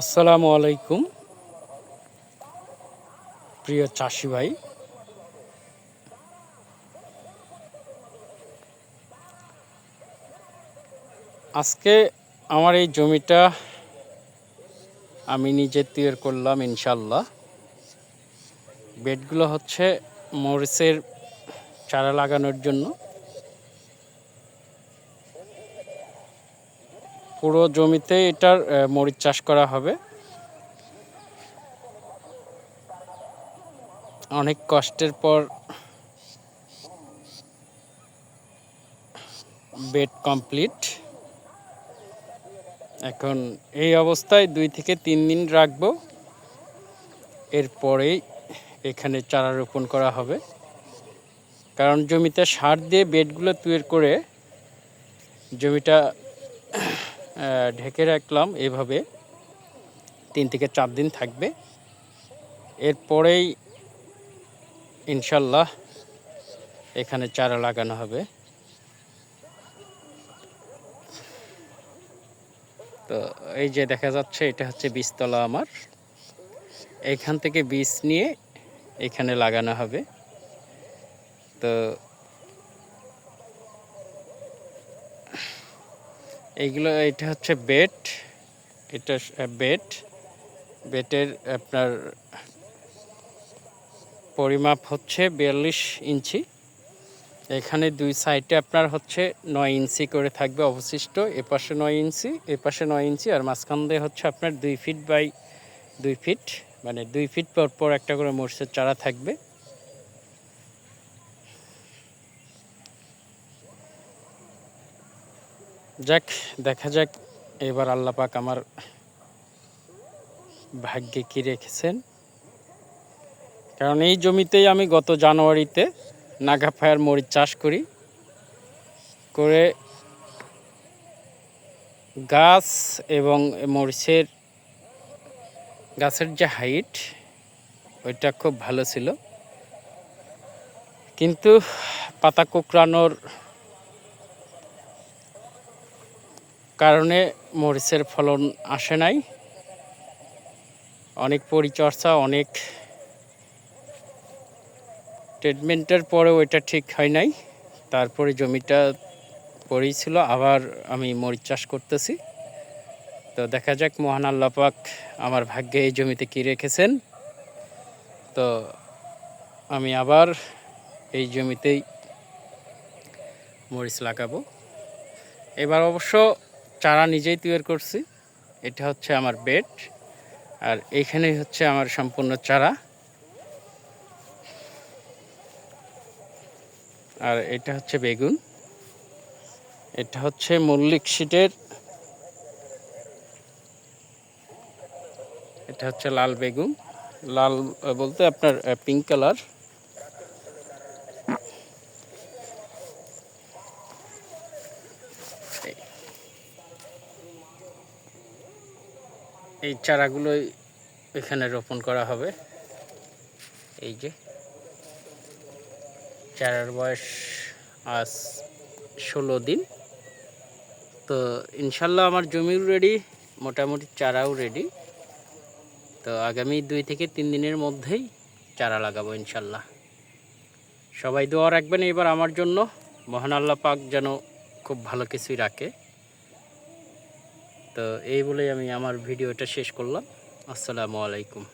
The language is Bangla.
আসসালামু আলাইকুম, প্রিয় চাষি ভাই। আজকে আমার এই জমিটা আমি নিজে তৈরি করলাম ইনশাল্লাহ। বেডগুলো হচ্ছে মরিচের চারা লাগানোর জন্য। পুরো জমিতে এটার মরিচ চাষ করা হবে। অনেক কষ্টের পর বেড কমপ্লিট। এখন এই অবস্থায় দুই থেকে তিন দিন রাখব। এরপরেই এখানে চারা রোপণ করা হবে। কারণ জমিতে সার দিয়ে বেডগুলো তৈরি করে জমিটা ঢেকে রাখলাম এভাবে। তিন থেকে চার দিন থাকবে। এরপরেই ইনশাল্লাহ এখানে চারা লাগানো হবে। তো এই যে দেখা যাচ্ছে, এটা হচ্ছে বীজতলা আমার। এখান থেকে বীজ নিয়ে এখানে লাগানো হবে। তো এইগুলো এটা হচ্ছে বেড এটা বেড বেটের আপনার পরিমাপ হচ্ছে বিয়াল্লিশ ইঞ্চি। এখানে দুই সাইডে আপনার হচ্ছে নয় ইঞ্চি করে থাকবে অবশিষ্ট, এপাশে নয় ইঞ্চি, এপাশে নয় ইঞ্চি, আর মাঝখান দিয়ে হচ্ছে আপনার দুই ফিট বাই দুই ফিট মানে দুই ফিট পর পর একটা করে মরিচের চারা থাকবে। যাক, দেখা যাক। এবার আল্লাহ পাক আমার ভাগ্যে কি রেখেছেন। কারণ এই জমিতেই আমি গত জানুয়ারিতে নাগা ফায়ার মরিচ চাষ করি। করে গাছ এবং মরিচের, গাছের যে হাইট, ওইটা খুব ভালো ছিল। কিন্তু পাতা কোঁকড়ানোর কারণে মরিচের ফলন আসে নাই। অনেক পরিচর্যা, অনেক ট্রিটমেন্টের পরে ওইটা ঠিক হয় নাই। তারপরে জমিটা পড়েই ছিল, আবার আমি মরিচ চাষ করতেছি। তো দেখা যাক, মহান আল্লাহ পাক আমার ভাগ্যে এই জমিতে কি রেখেছেন। তো আমি আবার এই জমিতেই মরিচ লাগাবো। এবার অবশ্য চারা নিজেই তৈরি করছি। এটা হচ্ছে আমার বেড। আর এইখানেই হচ্ছে আমার সম্পূর্ণ চারা। আর এটা হচ্ছে বেগুন। এটা হচ্ছে মল্লিক শীটের। এটা হচ্ছে লাল বেগুন। লাল বলতে আপনার পিঙ্ক কালার এই চারাগুলোই এখানে রোপণ করা হবে। এই যে চারার বয়স আজ ষোলো দিন। তো ইনশাল্লাহ আমার জমিও রেডি মোটামুটি চারাও রেডি তো আগামী দুই থেকে তিন দিনের মধ্যেই চারা লাগাবো ইনশাল্লাহ। সবাই দোয়া রাখবেন এবার আমার জন্য। মহান আল্লাহ পাক যেন খুব ভালো কিছুই রাখে। তো এই বলেই আমি আমার ভিডিওটা শেষ করলাম। আসসালামু আলাইকুম।